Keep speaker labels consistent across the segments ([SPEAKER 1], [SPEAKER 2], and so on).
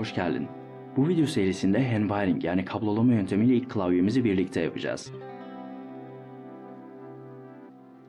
[SPEAKER 1] hoş geldin. Bu video serisinde handwiring yani kablolama yöntemiyle ilk klavyemizi birlikte yapacağız.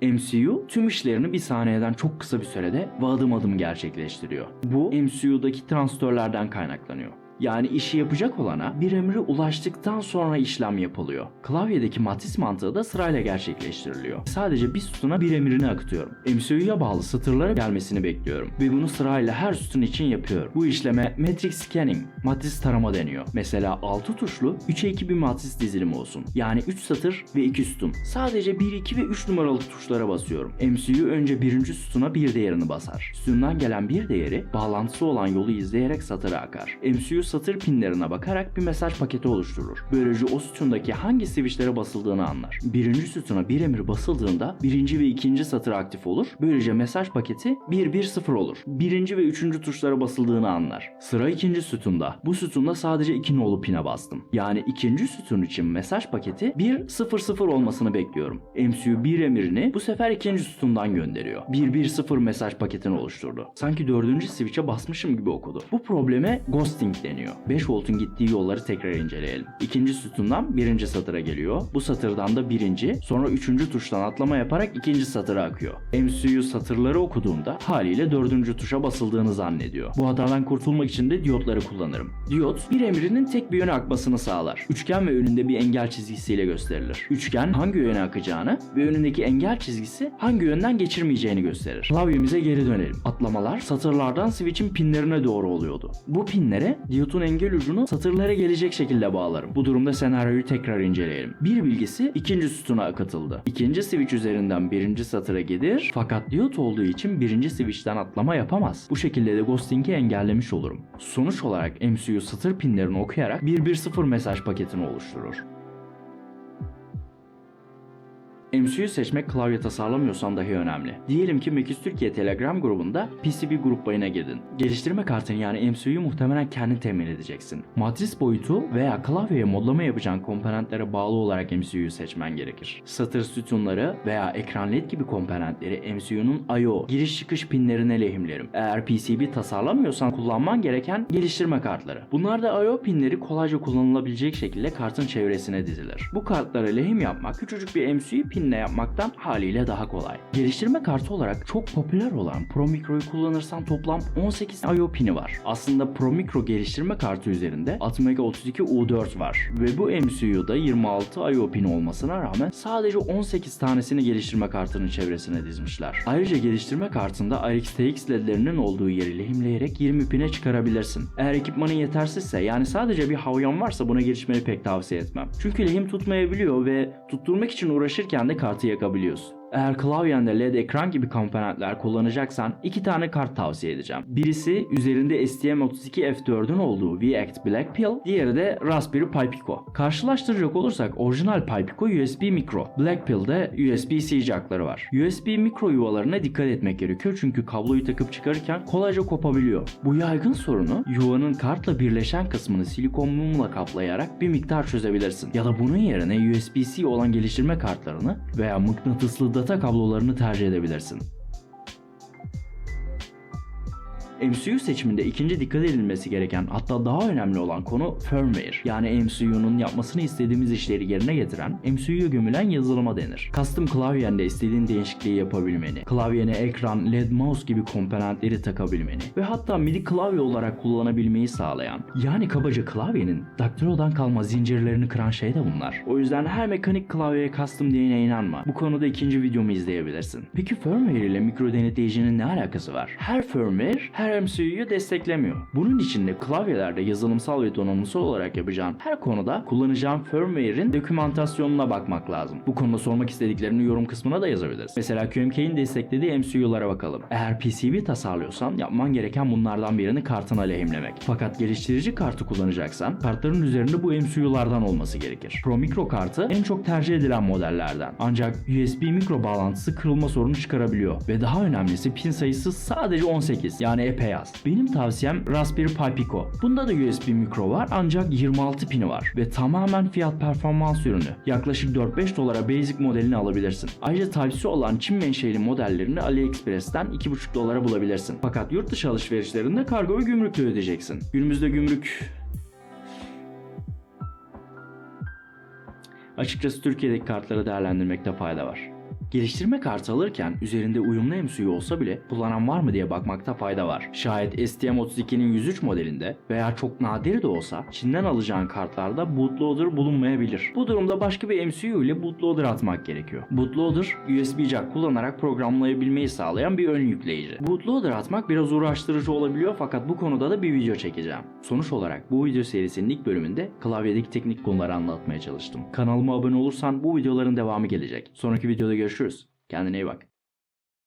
[SPEAKER 1] MCU tüm işlerini bir saniyeden çok kısa bir sürede ve adım adım gerçekleştiriyor. Bu MCU'daki transistörlerden kaynaklanıyor. Yani işi yapacak olana bir emri ulaştıktan sonra işlem yapılıyor. Klavyedeki matris mantığı da sırayla gerçekleştiriliyor. Sadece bir sütuna bir emrini akıtıyorum. MCU'ya bağlı satırlara gelmesini bekliyorum. Ve bunu sırayla her sütun için yapıyorum. Bu işleme matrix scanning, matris tarama deniyor. Mesela 6 tuşlu 3'e 2 bir matris dizilimi olsun. Yani 3 satır ve 2 sütun. Sadece 1, 2 ve 3 numaralı tuşlara basıyorum. MCU önce birinci sütuna bir değerini basar. Sütundan gelen bir değeri bağlantısı olan yolu izleyerek satıra akar. MCU satır pinlerine bakarak bir mesaj paketi oluşturur. Böylece o sütundaki hangi switchlere basıldığını anlar. Birinci sütuna bir emir basıldığında birinci ve ikinci satır aktif olur. Böylece mesaj paketi 110 olur. Birinci ve üçüncü tuşlara basıldığını anlar. Sıra ikinci sütunda. Bu sütunda sadece iki nolu pine bastım. Yani ikinci sütun için mesaj paketi 100 olmasını bekliyorum. MCU bir emirini bu sefer ikinci sütundan gönderiyor. 110 mesaj paketini oluşturdu. Sanki dördüncü switch'e basmışım gibi okudu. Bu probleme ghosting deniyor. 5 voltun gittiği yolları tekrar inceleyelim. İkinci sütundan birinci satıra geliyor. Bu satırdan da birinci, sonra üçüncü tuştan atlama yaparak ikinci satıra akıyor. MCU satırları okuduğunda haliyle dördüncü tuşa basıldığını zannediyor. Bu hatadan kurtulmak için de diyotları kullanırım. Diyot bir emrinin tek bir yöne akmasını sağlar. Üçgen ve önünde bir engel çizgisiyle gösterilir. Üçgen hangi yöne akacağını ve önündeki engel çizgisi hangi yönden geçirmeyeceğini gösterir. Klavyemize geri dönelim. Atlamalar satırlardan switch'in pinlerine doğru oluyordu. Bu pinlere diyotun engel ucunu satırlara gelecek şekilde bağlarım. Bu durumda senaryoyu tekrar inceleyelim. Bir bilgisi ikinci sütuna akıtıldı. İkinci switch üzerinden birinci satıra gelir fakat diyot olduğu için birinci switch'ten atlama yapamaz. Bu şekilde de ghosting'i engellemiş olurum. Sonuç olarak MCU satır pinlerini okuyarak 110 mesaj paketini oluşturur. MCU seçmek klavye tasarlamıyorsan dahi önemli. Diyelim ki Mekis Türkiye Telegram grubunda PCB grup bayına girdin. Geliştirme kartını yani MCU'yu muhtemelen kendin temin edeceksin. Matris boyutu veya klavyeye modlama yapacağın komponentlere bağlı olarak MCU'yu seçmen gerekir. Satır sütunları veya ekran led gibi komponentleri MCU'nun I.O. giriş çıkış pinlerine lehimlerim. Eğer PCB tasarlamıyorsan kullanman gereken geliştirme kartları. Bunlarda I.O. pinleri kolayca kullanılabilecek şekilde kartın çevresine dizilir. Bu kartlara lehim yapmak küçücük bir MCU pinle yapmaktan haliyle daha kolay. Geliştirme kartı olarak çok popüler olan Pro Micro'yu kullanırsan toplam 18 I.O. pini var. Aslında Pro Micro geliştirme kartı üzerinde Atmega 32 U4 var ve bu MCU'da 26 I.O. pini olmasına rağmen sadece 18 tanesini geliştirme kartının çevresine dizmişler. Ayrıca geliştirme kartında RX-TX ledlerinin olduğu yeri lehimleyerek 20 pine çıkarabilirsin. Eğer ekipmanın yetersizse yani sadece bir havyan varsa buna girişmeni pek tavsiye etmem. Çünkü lehim tutmayabiliyor ve tutturmak için uğraşırken de kartı yakabiliyorsun. Eğer klavyende LED ekran gibi komponentler kullanacaksan iki tane kart tavsiye edeceğim. Birisi üzerinde STM32F4'ün olduğu VACT Black Pill, diğeri de Raspberry Pi Pico. Karşılaştıracak olursak orijinal Pi Pico USB Micro, Black Pill'de USB-C jackları var. USB Micro yuvalarına dikkat etmek gerekiyor çünkü kabloyu takıp çıkarırken kolayca kopabiliyor. Bu yaygın sorunu yuvanın kartla birleşen kısmını silikon mumla kaplayarak bir miktar çözebilirsin. Ya da bunun yerine USB-C olan geliştirme kartlarını veya mıknatıslı data kablolarını tercih edebilirsin. MCU seçiminde ikinci dikkat edilmesi gereken hatta daha önemli olan konu firmware. Yani MCU'nun yapmasını istediğimiz işleri yerine getiren MCU'ya gömülen yazılıma denir. Custom klavyende istediğin değişikliği yapabilmeni, klavyene ekran, led mouse gibi komponentleri takabilmeni ve hatta MIDI klavye olarak kullanabilmeyi sağlayan yani kabaca klavyenin daktilodan kalma zincirlerini kıran şey de bunlar. O yüzden her mekanik klavyeye custom diyene inanma. Bu konuda ikinci videomu izleyebilirsin. Peki firmware ile mikro denetleyicinin ne alakası var? Her firmware her MCU'yu desteklemiyor. Bunun için de klavyelerde yazılımsal ve donanımsal olarak yapacağın her konuda kullanacağın firmware'in dokümantasyonuna bakmak lazım. Bu konuda sormak istediklerini yorum kısmına da yazabilirsin. Mesela QMK'in desteklediği MCU'lara bakalım. Eğer PCB tasarlıyorsan yapman gereken bunlardan birini kartına lehimlemek. Fakat geliştirici kartı kullanacaksan kartların üzerinde bu MCU'lardan olması gerekir. Pro Micro kartı en çok tercih edilen modellerden. Ancak USB mikro bağlantısı kırılma sorunu çıkarabiliyor ve daha önemlisi pin sayısı sadece 18 yani epey cephe yaz. Benim tavsiyem Raspberry Pi Pico. Bunda da USB mikro var ancak 26 pini var ve tamamen fiyat performans ürünü. Yaklaşık 4-5 dolara basic modelini alabilirsin. Ayrıca Type-C olan Çin menşeli modellerini AliExpress'ten 2,5 dolara bulabilirsin. Fakat yurt dışı alışverişlerinde kargo ve gümrükle ödeyeceksin. Günümüzde gümrük Açıkçası Türkiye'deki kartları değerlendirmekte fayda var. Geliştirme kartı alırken üzerinde uyumlu MCU olsa bile kullanan var mı diye bakmakta fayda var. Şayet STM32'nin 103 modelinde veya çok nadir de olsa Çin'den alacağın kartlarda bootloader bulunmayabilir. Bu durumda başka bir MCU ile bootloader atmak gerekiyor. Bootloader USB jack kullanarak programlayabilmeyi sağlayan bir ön yükleyici. Bootloader atmak biraz uğraştırıcı olabiliyor fakat bu konuda da bir video çekeceğim. Sonuç olarak bu video serisinin ilk bölümünde klavyedeki teknik konuları anlatmaya çalıştım. Kanalıma abone olursan bu videoların devamı gelecek. Sonraki videoda görüşürüz. Kendine iyi bak.